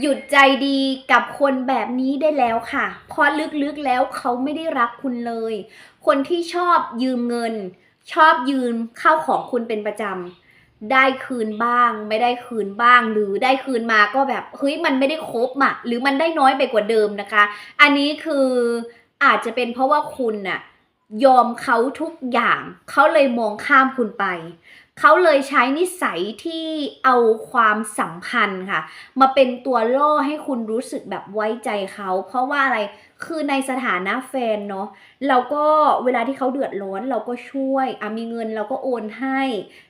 หยุดใจดีกับคนแบบนี้ได้แล้วค่ะ เพราะลึกๆแล้วเขาไม่ได้รักคุณเลย คนที่ชอบยืมเงิน ชอบยืมข้าวของคุณเป็นประจำได้คืนบ้าง ไม่ได้คืนบ้าง หรือได้คืนมาก็แบบเฮ้ยมันไม่ได้ครบอะหรือมันได้น้อยไปกว่าเดิมนะคะ อันนี้คืออาจจะเป็นเพราะว่าคุณน่ะ ยอมเขาทุกอย่าง เขาเลยมองข้ามคุณไป เขาเลยใช้นิสัยที่เอาความสัมพันธ์ค่ะ มาเป็นตัวล่อให้คุณรู้สึกแบบไว้ใจเขา เพราะว่าอะไรคือในสถานะแฟนเนาะเราก็เวลาที่เขาเดือดร้อนเราก็ช่วยอะมีเงินเราก็โอนให้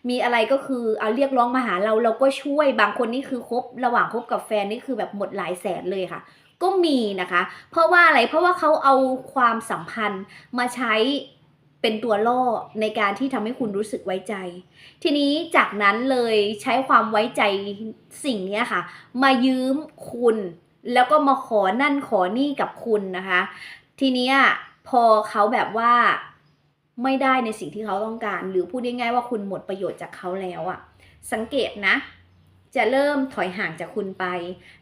มีอะไรก็คือเอาเรียกร้องมาหาเราเราก็ช่วยบางคนนี่คือคบระหว่างคบกับแฟนนี่คือแบบหมดหลายแสนเลยค่ะ ก็มีนะคะ เพราะว่าอะไรเพราะว่าเขาเอาความสัมพันธ์มาใช้เป็นตัวล่อในการที่ทำให้คุณรู้สึกไว้ใจ ทีนี้จากนั้นเลยใช้ความไว้ใจสิ่งนี้ค่ะ มายืมคุณ แล้วก็มาขอนั่นขอนี่กับคุณนะคะ ทีนี้พอเขาแบบว่าไม่ได้ในสิ่งที่เขาต้องการ หรือพูดง่ายๆว่าคุณหมดประโยชน์จากเขาแล้วอะสังเกตนะ จะเริ่มถอยห่างจากคุณไป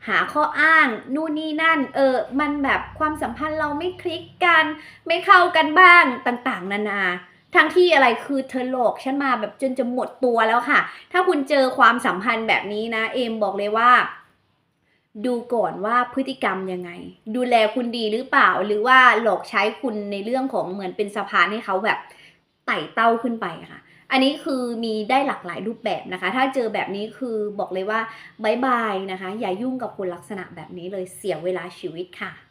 หาข้ออ้างนู่นนี่นั่น เออ มันแบบความสัมพันธ์เราไม่คลิกกัน ไม่เข้ากันบ้างต่างๆ นานาทั้งที่อะไรคือเธอหลอกฉันมาแบบจนจะหมดตัวแล้วค่ะ ถ้าคุณเจอความสัมพันธ์แบบนี้นะ เอมบอกเลยว่า ดูก่อนว่าพฤติกรรมยังไง ดูแลคุณดีหรือเปล่า หรือว่าหลอกใช้คุณในเรื่องของเหมือนเป็นสะพานให้เขาแบบไต่เต้าขึ้นไปค่ะ อันนี้คือมีได้หลากหลายรูปแบบนะคะ ถ้าเจอแบบนี้คือบอกเลยว่าบายบายนะคะ อย่ายุ่งกับคนลักษณะแบบนี้เลยเสียเวลาชีวิตค่ะ